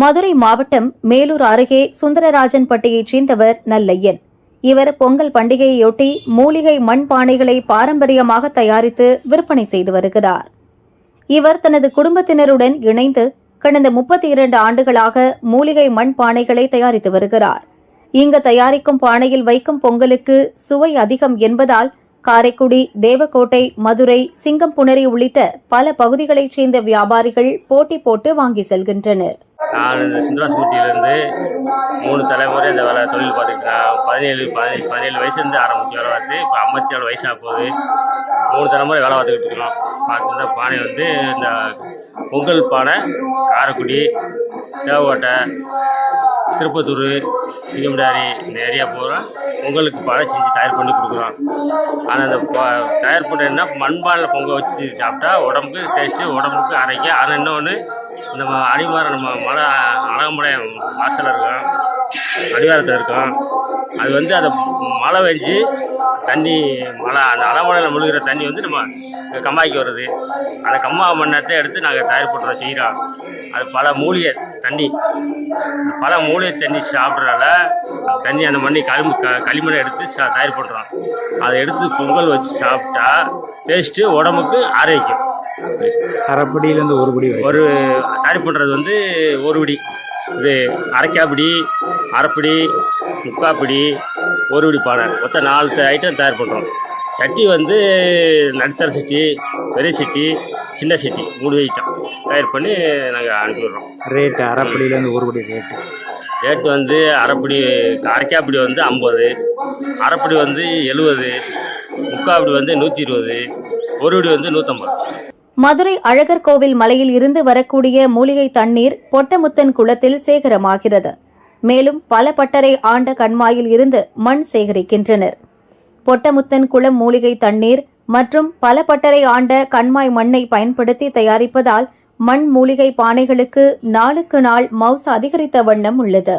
மதுரை மாவட்டம் மேலூர் அருகே சுந்தரராஜன்பட்டியைச் சேர்ந்தவர் நல்லையன். இவர் பொங்கல் பண்டிகையொட்டி மூலிகை மண் பானைகளை பாரம்பரியமாக தயாரித்து விற்பனை செய்து வருகிறார். இவர் தனது குடும்பத்தினருடன் இணைந்து கடந்த முப்பத்தி இரண்டு ஆண்டுகளாக மூலிகை மண் பானைகளை தயாரித்து வருகிறார். இங்கு தயாரிக்கும் பானையில் வைக்கும் பொங்கலுக்கு சுவை அதிகம் என்பதால் காரைக்குடி தேவக்கோட்டை மதுரை சிங்கம்புணரி உள்ளிட்ட பல பகுதிகளைச் சேர்ந்த வியாபாரிகள் போட்டி போட்டு வாங்கி செல்கின்றனர். நான் இந்த சுந்தராஸ்மூர்த்தியிலேருந்து மூணு தலைமுறை இந்த வேலை தொழில் பார்த்துக்கிட்டு நான் பதினேழு பதினேழு பதினேழு வயசுலேருந்து ஆரம்பிச்சு வேலை பார்த்து இப்போ ஐம்பத்தி நாலு வயசாக போகுது. மூணு தலைமுறை வேலை பார்த்துக்கிட்டு இருக்கிறோம். பார்த்து பானை வந்து இந்த பொங்கல் பானை காரக்குடி தேவக்கோட்டை திருப்பத்தூர் சிங்கம்டாரி இந்த ஏரியா பூரா பொங்கலுக்கு பழம் செஞ்சு தயார் பண்ணி கொடுக்குறோம். ஆனால் அந்த ப- தயார் பண்ணுறதுனா மண்பாலில் பொங்கல் வச்சு சாப்பிட்டா உடம்புக்கு டேஸ்ட்டு உடம்புக்கு அரைக்க அது இன்னொன்று இந்த அடிவாரம் நம்ம மலை அழகமுடைய வாசலில் இருக்கோம் அடிவாரத்தில் இருக்கோம். அது வந்து அதை மழை பெஞ்சு தண்ணி மழை அந்த அலமலையில் முழுகிற தண்ணி வந்து நம்ம கம்மாய்க்கு வருது. அந்த கம்மா மண்ணத்தை எடுத்து நாங்கள் தயார் பண்ணுறோம் செய்கிறோம் அது பல மூலிகை தண்ணி. பல மூலிகை தண்ணி சாப்பிட்றதால அந்த தண்ணி அந்த மண்ணி களிமண் க களிமண்ணை எடுத்து சா தயார் பண்ணுறோம் அதை எடுத்து பொங்கல் வச்சு சாப்பிட்டா டேஸ்ட்டு உடம்புக்கு ஆரோக்கியம். அரைப்படியிலேருந்து ஒரு படி ஒரு தயார் பண்ணுறது வந்து ஒரு பிடி. இது அரைக்காப்பிடி அரைப்பிடி முக்காப்பிடி ஒரு பிடி பானை. மொத்தம் நாலு ஐட்டம் தயார் பண்ணுறோம் சட்டி வந்து நடுத்தர சட்டி பெரிய சட்டி சின்ன சட்டி மூணு ஐட்டம் தயார் பண்ணி நாங்கள் அனுப்பிடுறோம் ரேட்டு அரைப்படியிலேருந்து ஒரு படி ரேட்டு ரேட் வந்து அரைப்படி அரைக்காப்பிடி வந்து ஐம்பது அரைப்படி வந்து எழுபது முக்காப்பிடி வந்து நூற்றி இருபது ஒரு பிடி வந்து நூற்றம்பது மதுரை அழகர் கோவில் மலையில் இருந்து வரக்கூடிய மூலிகை தண்ணீர் பொட்டமுத்தன் குளத்தில் சேகரமாகிறது. மேலும் பல பட்டறை ஆண்ட கண்மாயில் இருந்து மண் சேகரிக்கின்றனர். பொட்டமுத்தன் குளம் மூலிகை தண்ணீர் மற்றும் பல பட்டறை ஆண்ட கண்மாய் மண்ணை பயன்படுத்தி தயாரிப்பதால் மண் மூலிகை பானைகளுக்கு நாளுக்கு நாள் மவுசு அதிகரித்த வண்ணம் உள்ளது.